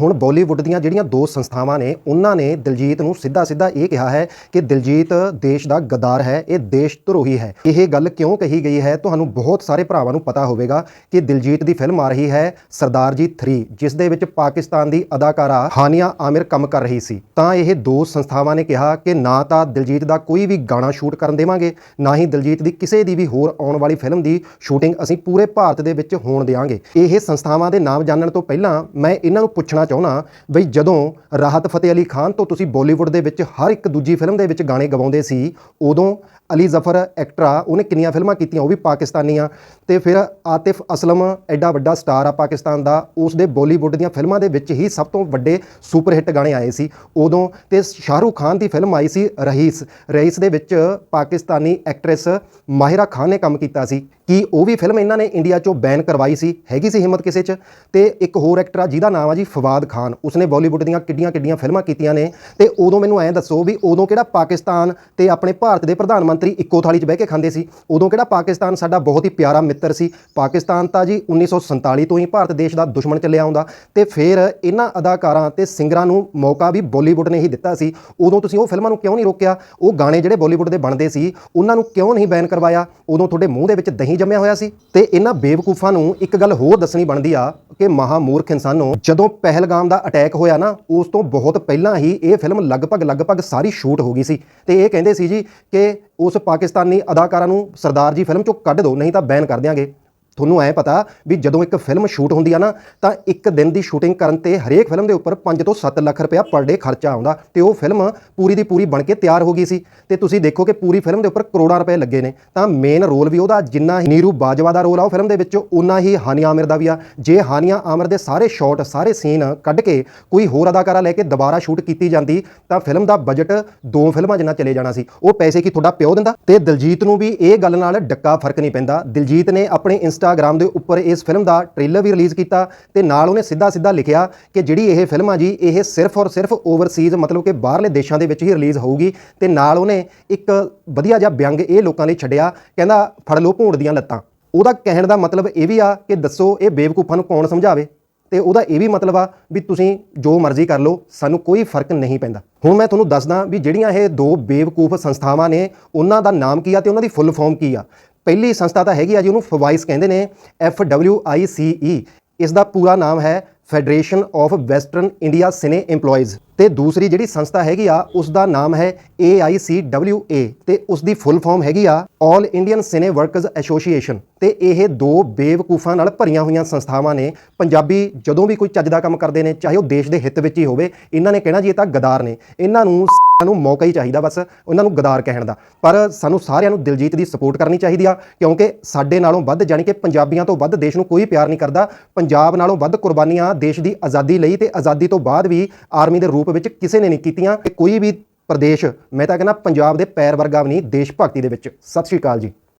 ਹੁਣ ਬਾਲੀਵੁੱਡ ਦੀਆਂ ਜਿਹੜੀਆਂ ਦੋ ਸੰਸਥਾਵਾਂ ਨੇ, ਉਹਨਾਂ ਨੇ ਦਿਲਜੀਤ ਨੂੰ ਸਿੱਧਾ-ਸਿੱਧਾ ਇਹ ਕਿਹਾ ਹੈ ਕਿ ਦਿਲਜੀਤ ਦੇਸ਼ ਦਾ ਗਦਾਰ ਹੈ, ਇਹ ਦੇਸ਼ ਧਰੋਹੀ ਹੈ। ਇਹ ਗੱਲ ਕਿਉਂ ਕਹੀ ਗਈ ਹੈ? ਤੁਹਾਨੂੰ ਬਹੁਤ ਸਾਰੇ ਭਰਾਵਾਂ ਨੂੰ ਪਤਾ ਹੋਵੇਗਾ ਕਿ ਦਿਲਜੀਤ ਦੀ ਫਿਲਮ ਆ ਰਹੀ ਹੈ ਸਰਦਾਰ ਜੀ 3 ਜਿਸ ਦੇ ਵਿੱਚ ਪਾਕਿਸਤਾਨ ਦੀ ਅਦਾਕਾਰਾ ਹਾਨੀਆ ਆਮਿਰ ਕੰਮ ਕਰ ਰਹੀ ਸੀ। ਤਾਂ ਇਹ ਦੋ ਸੰਸਥਾਵਾਂ ਨੇ ਕਿਹਾ ਕਿ ਨਾ ਤਾਂ ਦਿਲਜੀਤ ਦਾ ਕੋਈ ਵੀ ਗਾਣਾ ਸ਼ੂਟ ਕਰਨ ਦੇਵਾਂਗੇ, ਨਾ ਹੀ ਦਿਲਜੀਤ ਦੀ ਕਿਸੇ ਦੀ ਵੀ ਹੋਰ ਆਉਣ ਵਾਲੀ ਫਿਲਮ ਦੀ ਸ਼ੂਟਿੰਗ ਅਸੀਂ ਪੂਰੇ ਭਾਰਤ ਦੇ ਵਿੱਚ ਹੋਣ ਦੇਵਾਂਗੇ ਇਹ ਸੰਸਥਾਵਾਂ ਦੇ ਨਾਮ ਜਾਣਨ ਤੋਂ ਪਹਿਲਾਂ ਮੈਂ ਇਹਨਾਂ ਨੂੰ ਪੁੱਛਣਾ ਚਾਹੁੰਦਾ ਬਈ ਜਦੋਂ ਰਾਹਤ ਫਤਿਹ ਅਲੀ ਖਾਨ ਤੋਂ ਤੁਸੀਂ ਬਾਲੀਵੁੱਡ ਦੇ ਵਿੱਚ ਹਰ ਇੱਕ ਦੂਜੀ ਫਿਲਮ ਦੇ ਵਿੱਚ ਗਾਣੇ ਗਵਾਉਂਦੇ ਸੀ, ਉਦੋਂ ਅਲੀ ਜ਼ਫਰ ਐਕਟਰਾ ਉਹਨੇ ਕਿੰਨੀਆਂ ਫਿਲਮਾਂ ਕੀਤੀਆਂ, ਉਹ ਵੀ ਪਾਕਿਸਤਾਨੀਆਂ। ਤੇ ਫਿਰ ਆਤਿਫ ਅਸਲਮ ਐਡਾ ਵੱਡਾ ਸਟਾਰ ਆ ਪਾਕਿਸਤਾਨ ਦਾ, ਉਸ ਦੇ ਬਾਲੀਵੁੱਡ ਦੀਆਂ ਫਿਲਮਾਂ ਦੇ ਵਿੱਚ ਹੀ ਸਭ ਤੋਂ ਵੱਡੇ ਸੁਪਰ ਹਿੱਟ ਗਾਣੇ ਆਏ ਸੀ। ਉਦੋਂ ਤੇ ਸ਼ਾਹਰੂਖ ਖਾਨ ਦੀ ਫਿਲਮ ਆਈ ਸੀ ਰਹੀਸ ਰਹੀਸ ਦੇ ਵਿੱਚ ਪਾਕਿਸਤਾਨੀ ਐਕਟਰੈਸ ਮਾਹਿਰਾ ਖਾਨ ਨੇ ਕੰਮ ਕੀਤਾ ਸੀ। ਕਿ ਉਹ ਵੀ ਫਿਲਮ ਇਹਨਾਂ ਨੇ ਇੰਡੀਆ ਚੋਂ ਬੈਨ ਕਰਵਾਈ ਸੀ, ਹੈਗੀ ਸੀ ਹਿੰਮਤ ਕਿਸੇ 'ਚ? ਤੇ ਇੱਕ ਹੋਰ ਐਕਟਰ ਆ, ਜਿਹਦਾ ਨਾਮ ਆ ਜੀ ਫਵਾਦ ਖਾਨ। ਉਸਨੇ ਬਾਲੀਵੁੱਡ ਦੀਆਂ ਕਿੱਡੀਆਂ ਕਿੱਡੀਆਂ ਫਿਲਮਾਂ ਕੀਤੀਆਂ ਨੇ। ਤੇ ਉਦੋਂ ਮੈਨੂੰ ਐਂ ਦੱਸੋ ਵੀ ਉਦੋਂ ਕਿਹੜਾ ਪਾਕਿਸਤਾਨ ਤੇ ਆਪਣੇ ਭਾਰਤ ਦੇ ਪ੍ਰਧਾਨ ਮੰਤਰੀ ਇੱਕੋ ਥਾਲੀ 'ਚ ਬਹਿ ਕੇ ਖਾਂਦੇ ਸੀ? ਉਦੋਂ ਕਿਹੜਾ ਪਾਕਿਸਤਾਨ ਸਾਡਾ ਬਹੁਤ ਹੀ ਪਿਆਰਾ ਮਿੱਤਰ ਸੀ? ਪਾਕਿਸਤਾਨ ਤਾਂ ਜੀ 1947 ਤੋਂ ਹੀ ਭਾਰਤ ਦੇਸ਼ ਦਾ ਦੁਸ਼ਮਣ ਚੱਲਿਆ ਆਉਂਦਾ। ਤੇ ਫਿਰ ਇਹਨਾਂ ਅਦਾਕਾਰਾਂ ਤੇ ਸਿੰਗਰਾਂ ਨੂੰ ਮੌਕਾ ਵੀ ਬਾਲੀਵੁੱਡ ਨੇ ਹੀ ਦਿੱਤਾ ਸੀ। ਉਦੋਂ ਤੁਸੀਂ ਉਹ ਫਿਲਮਾਂ ਨੂੰ ਕਿਉਂ ਨਹੀਂ ਰੋਕਿਆ? ਉਹ ਗਾਣੇ ਜਿਹੜੇ ਬਾਲੀਵੁੱਡ ਦੇ ਬਣਦੇ ਸੀ, ਉਹਨਾਂ ਨੂੰ ਕਿਉਂ ਨਹੀਂ ਬੈਨ ਕਰਵਾਇਆ? ਉਦੋਂ ਤੁਹਾਡੇ ਮੂੰਹ ਦੇ ਵਿੱਚ ਦਹੀਂ ਜੰਮਿਆ ਹੋਇਆ ਸੀ ਤੇ ਇਹਨਾਂ ਬੇਵਕੂਫਾਂ ਨੂੰ ਇੱਕ ਗੱਲ ਹੋਰ ਦੱਸਣੀ ਬਣਦੀ ਆ ਕਿ ਮਹਾਮੂਰਖ ਇਨਸਾਨੋ ਜਦੋਂ ਪਹਿਲਗਾਮ ਦਾ ਅਟੈਕ ਹੋਇਆ ਨਾ, ਉਸ ਤੋਂ ਬਹੁਤ ਪਹਿਲਾਂ ਹੀ ਇਹ ਫਿਲਮ ਲਗਭਗ ਲਗਭਗ ਸਾਰੀ ਸ਼ੂਟ ਹੋ ਗਈ ਸੀ। ਤੇ ਇਹ ਕਹਿੰਦੇ ਸੀ ਜੀ ਕਿ ਉਸ ਪਾਕਿਸਤਾਨੀ ਅਦਾਕਾਰਾ ਨੂੰ ਸਰਦਾਰ ਜੀ ਫਿਲਮ ਚੋਂ ਕੱਢ ਦਿਓ ਨਹੀਂ ਤਾਂ ਬੈਨ ਕਰ ਦਿਆਂਗੇ। ਤੁਹਾਨੂੰ ਐ ਪਤਾ ਵੀ ਜਦੋਂ ਇੱਕ ਫਿਲਮ ਸ਼ੂਟ ਹੁੰਦੀ ਆ ਨਾ, ਤਾਂ ਇੱਕ ਦਿਨ ਦੀ ਸ਼ੂਟਿੰਗ ਕਰਨ ਤੇ ਹਰੇਕ ਫਿਲਮ ਦੇ ਉੱਪਰ 5 ਤੋਂ 7 ਲੱਖ ਰੁਪਇਆ ਪਰ ਡੇ ਖਰਚਾ ਆਉਂਦਾ ਤੇ ਉਹ ਫਿਲਮ ਪੂਰੀ ਦੀ ਪੂਰੀ ਬਣ ਕੇ ਤਿਆਰ ਹੋ ਗਈ ਸੀ। ਤੇ ਤੁਸੀਂ ਦੇਖੋ ਕਿ ਪੂਰੀ ਫਿਲਮ ਦੇ ਉੱਪਰ ਕਰੋੜਾਂ ਰੁਪਏ ਲੱਗੇ ਨੇ। ਤਾਂ ਮੇਨ ਰੋਲ ਵੀ ਉਹਦਾ, ਜਿੰਨਾ ਹੀ ਨੀਰੂ ਬਾਜਵਾ ਦਾ ਰੋਲ ਆ ਉਹ ਫਿਲਮ ਦੇ ਵਿੱਚ ਉਨਾ ਹੀ ਹਾਨੀਆ ਆਮਿਰ ਦਾ ਵੀ ਆ। ਜੇ ਹਾਨੀਆ ਆਮਿਰ ਦੇ ਸਾਰੇ ਸ਼ਾਟ ਸਾਰੇ ਸੀਨ ਕੱਢ ਕੇ ਕੋਈ ਹੋਰ ਅਦਾਕਾਰਾ ਲੈ ਕੇ ਦੁਬਾਰਾ ਸ਼ੂਟ ਕੀਤੀ ਜਾਂਦੀ, ਤਾਂ ਫਿਲਮ ਦਾ ਬਜਟ ਦੋ ਫਿਲਮਾਂ ਜਿੰਨਾ ਚਲੇ ਜਾਣਾ ਸੀ। ਉਹ ਪੈਸੇ ਕੀ ਤੁਹਾਡਾ ਪਿਓ ਦਿੰਦਾ? ਤੇ ਦਿਲਜੀਤ ਨੂੰ ਵੀ ਇਹ ਗੱਲ ਨਾਲ ਡੱਕਾ ਫ਼ਰਕ ਨਹੀਂ ਪੈਂਦਾ। ਦਿਲਜੀਤ ਨੇ ਆਪਣੇ ਇੰਸਟਾ ਇੰਸਟਾਗ੍ਰam ਦੇ ਉੱਪਰ ਇਸ ਫਿਲਮ ਦਾ ਟ੍ਰੇਲਰ ਵੀ ਰਿਲੀਜ਼ ਕੀਤਾ ਤੇ ਨਾਲ ਉਹਨੇ ਸਿੱਧਾ ਸਿੱਧਾ ਲਿਖਿਆ ਕਿ ਜਿਹੜੀ ਇਹ ਫਿਲਮ ਆ ਜੀ, ਇਹ ਸਿਰਫ ਔਰ ਸਿਰਫ ਓਵਰਸੀਜ਼ ਮਤਲਬ ਕਿ ਬਾਹਰਲੇ ਦੇਸ਼ਾਂ ਦੇ ਵਿੱਚ ਹੀ ਰਿਲੀਜ਼ ਹੋਊਗੀ ਤੇ ਨਾਲ ਉਹਨੇ ਇੱਕ ਵਧੀਆ ਜਿਹਾ ਵਿਅੰਗ ਇਹ ਲੋਕਾਂ ਲਈ ਛੱਡਿਆ, ਕਹਿੰਦਾ ਫੜ ਲਓ ਭੂੰਡ ਦੀਆਂ ਲੱਤਾਂ। ਉਹਦਾ ਕਹਿਣ ਦਾ ਮਤਲਬ ਇਹ ਵੀ ਆ ਕਿ ਦੱਸੋ ਇਹ ਬੇਵਕੂਫਾਂ ਨੂੰ ਕੌਣ ਸਮਝਾਵੇ? ਤੇ ਉਹਦਾ ਇਹ ਵੀ ਮਤਲਬ ਆ ਵੀ ਤੁਸੀਂ ਜੋ ਮਰਜ਼ੀ ਕਰ ਲਓ, ਸਾਨੂੰ ਕੋਈ ਫ਼ਰਕ ਨਹੀਂ ਪੈਂਦਾ। ਹੁਣ ਮੈਂ ਤੁਹਾਨੂੰ ਦੱਸਦਾ ਵੀ ਜਿਹੜੀਆਂ ਇਹ ਦੋ ਬੇਵਕੂਫ ਸੰਸਥਾਵਾਂ ਨੇ, ਉਹਨਾਂ ਦਾ ਨਾਮ ਕੀ ਆ ਤੇ ਉਹਨਾਂ ਦੀ ਫੁੱਲ ਫਾਰਮ ਕੀ ਆ? ਪਹਿਲੀ ਸੰਸਥਾ ਤਾਂ ਹੈਗੀ ਆ ਜੀ ਉਹਨੂੰ ਫਵਾਈਸ ਕਹਿੰਦੇ ਨੇ ਐਫ ਡਬਲਿਊ ਆਈ ਸੀ ਈ ਇਸ ਦਾ ਪੂਰਾ ਨਾਮ ਹੈ federation of western India cine EMPLOYEES ਤੇ ਦੂਸਰੀ ਜਿਹੜੀ ਸੰਸਥਾ ਹੈਗੀ ਆ ਉਸ ਦਾ ਨਾਮ ਹੈ AICWA ਤੇ ਉਸ ਦੀ ਫੁੱਲ ਫਾਰਮ ਹੈਗੀ ਆ all Indian cine workers association ਤੇ ਇਹ ਦੋ ਬੇਵਕੂਫਾਂ ਨਾਲ ਭਰੀਆਂ ਹੋਈਆਂ ਸੰਸਥਾਵਾਂ ਨੇ। ਪੰਜਾਬੀ ਜਦੋਂ ਵੀ ਕੋਈ ਚੱਜ ਦਾ ਕੰਮ ਕਰਦੇ ਨੇ, ਚਾਹੇ ਉਹ ਦੇਸ਼ ਦੇ ਹਿੱਤ ਵਿੱਚ ਹੀ ਹੋਵੇ, ਇਹਨਾਂ ਨੇ ਕਹਿਣਾ ਜੀ ਇਹ ਤਾਂ ਗਦਾਰ ਨੇ। ਇਹਨਾਂ ਨੂੰ ਨੂੰ ਮੌਕਾ ਹੀ ਚਾਹੀਦਾ ਬਸ, ਉਹਨਾਂ ਨੂੰ ਗਦਾਰ ਕਹਿਣ ਦਾ। ਪਰ ਸਾਨੂੰ ਸਾਰਿਆਂ ਨੂੰ ਦਿਲਜੀਤ ਦੀ ਸਪੋਰਟ ਕਰਨੀ ਚਾਹੀਦੀ ਆ, ਕਿਉਂਕਿ ਸਾਡੇ ਨਾਲੋਂ ਵੱਧ ਜਾਣੀ ਕਿ ਪੰਜਾਬੀਆਂ ਤੋਂ ਵੱਧ ਦੇਸ਼ ਨੂੰ ਕੋਈ ਪਿਆਰ ਨਹੀਂ ਕਰਦਾ। ਪੰਜਾਬ ਨਾਲੋਂ ਵੱਧ ਕੁਰਬਾਨੀਆਂ ਦੇਸ਼ ਦੀ ਆਜ਼ਾਦੀ ਲਈ ਤੇ ਆਜ਼ਾਦੀ ਤੋਂ ਬਾਅਦ ਵੀ ਆਰਮੀ ਦੇ ਰੂਪ ਰੂਪ ਵਿੱਚ ਕਿਸੇ ਨੇ ਨਹੀਂ ਕੀਤੀਆਂ ਤੇ ਕੋਈ ਵੀ ਪ੍ਰਦੇਸ਼, ਮੈਂ ਤਾਂ ਕਹਿੰਦਾ ਪੰਜਾਬ ਦੇ ਪੈਰ ਵਰਗਾ ਵੀ ਨਹੀਂ, ਦੇਸ਼ ਭਗਤੀ ਦੇ ਵਿੱਚ। ਸਤਿ ਸ਼੍ਰੀ ਅਕਾਲ ਜੀ।